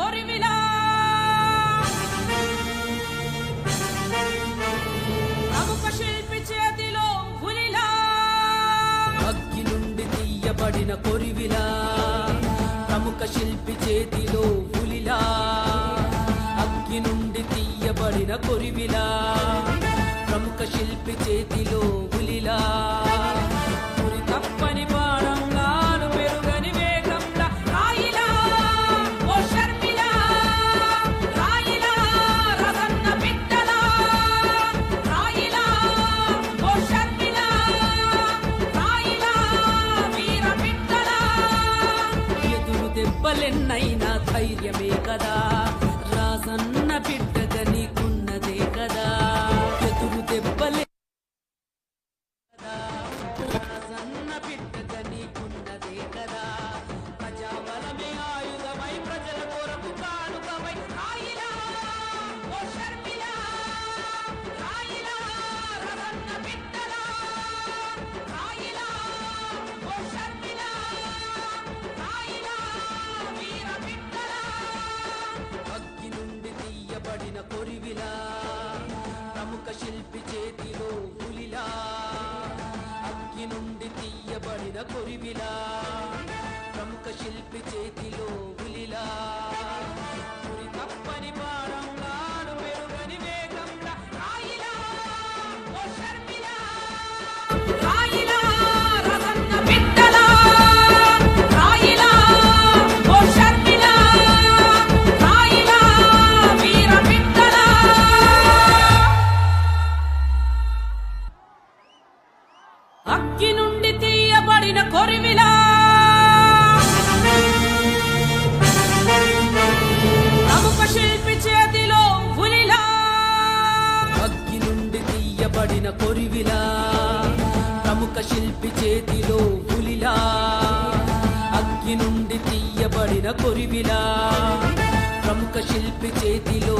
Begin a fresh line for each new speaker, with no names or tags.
కొరిమిలా. ప్రముఖ శిల్పి చేతిలో పులిలా. అగ్గి నుండి తీయబడిన కొరివిలా. ప్రముఖ శిల్పి చేతిలో పులిలా. అగ్గి నుండి తీయబడిన కొరివిలా. ప్రముఖ శిల్పి చేతిలో ఎదురు ధైర్యమే కదా. తీయబడిన కొరివిలా ప్రముఖ శిల్పి చేతిలో పులిలా అగ్గి నుండి తీయబడిన కొరివిలా ప్రముఖ శిల్పి చేతిలో పులిలా. కొరిమిలా ప్రముఖ కొరివిలా. ప్రముఖ శిల్పి చేతిలో ఉలిలా అగ్గి నుండి తీయబడిన కొరివిలా. ప్రముఖ శిల్పి చేతిలో